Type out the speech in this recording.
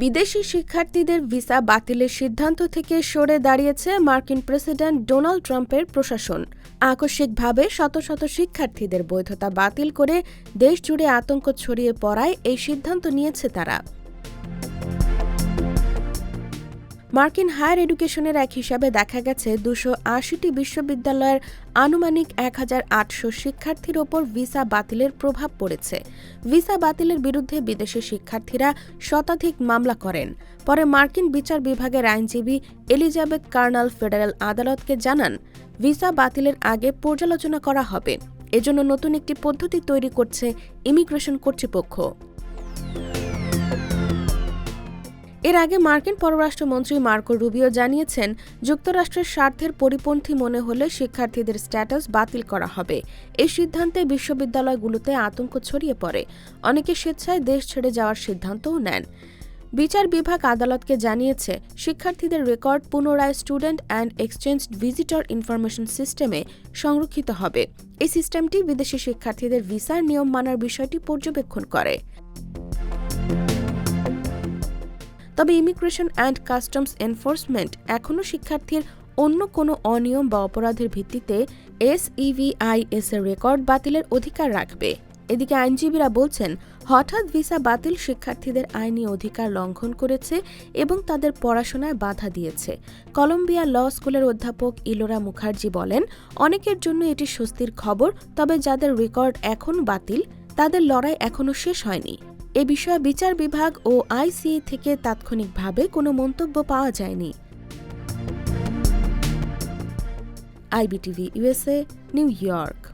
বিদেশি শিক্ষার্থীদের ভিসা বাতিলের সিদ্ধান্ত থেকে সরে দাঁড়িয়েছে মার্কিন প্রেসিডেন্ট ডোনাল্ড ট্রাম্পের প্রশাসন। আকস্মিকভাবে শত শত শিক্ষার্থীদের বৈধতা বাতিল করে দেশ জুড়ে আতঙ্ক ছড়িয়ে পড়ায় এই সিদ্ধান্ত নিয়েছে তারা। মার্কিন হায়ার এডুকেশনের এক হিসাবে দেখা গেছে দুশো আশিটি বিশ্ববিদ্যালয়ের আনুমানিক এক হাজার আটশো শিক্ষার্থীর ওপর ভিসা বাতিলের প্রভাব পড়েছে। ভিসা বাতিলের বিরুদ্ধে বিদেশি শিক্ষার্থীরা শতাধিক মামলা করেন। পরে মার্কিন বিচার বিভাগের আইনজীবী এলিজাবেথ কার্নাল ফেডারেল আদালতকে জানান, ভিসা বাতিলের আগে পর্যালোচনা করা হবে। এজন্য নতুন একটি পদ্ধতি তৈরি করছে ইমিগ্রেশন কর্তৃপক্ষ। এর আগে মার্কিন পররাষ্ট্রমন্ত্রী মার্কো রুবিও জানিয়েছেন, যুক্তরাষ্ট্রের স্বার্থের পরিপন্থী মনে হলে শিক্ষার্থীদের স্ট্যাটাস বাতিল করা হবে। এই সিদ্ধান্তে বিশ্ববিদ্যালয়গুলোতে আতঙ্ক ছড়িয়ে পড়ে। অনেকে স্বেচ্ছায় দেশ ছেড়ে যাওয়ার সিদ্ধান্তও নেন। বিচার বিভাগ আদালতকে জানিয়েছে, শিক্ষার্থীদের রেকর্ড পুনরায় student and exchange visitor information সিস্টেমে সংরক্ষিত হবে। এই সিস্টেমটি বিদেশি শিক্ষার্থীদের ভিসার নিয়ম মানার বিষয়টি পর্যবেক্ষণ করে। তবে ইমিগ্রেশন অ্যান্ড কাস্টমস এনফোর্সমেন্ট এখনও শিক্ষার্থীর অন্য কোনো অনিয়ম বা অপরাধের ভিত্তিতে এসইভিআইএস এর রেকর্ড বাতিলের অধিকার রাখবে। এদিকে আইনজীবীরা বলছেন, হঠাৎ ভিসা বাতিল শিক্ষার্থীদের আইনি অধিকার লঙ্ঘন করেছে এবং তাদের পড়াশোনায় বাধা দিয়েছে। কলম্বিয়া ল স্কুলের অধ্যাপক ইলোরা মুখার্জি বলেন, অনেকের জন্য এটি স্বস্তির খবর, তবে যাদের রেকর্ড এখন বাতিল তাদের লড়াই এখনও শেষ হয়নি। এ বিষয়ে বিচার বিভাগ ও আইসিএ থেকে তাৎক্ষণিকভাবে কোনো মন্তব্য পাওয়া যায়নি। IBTV USA New York.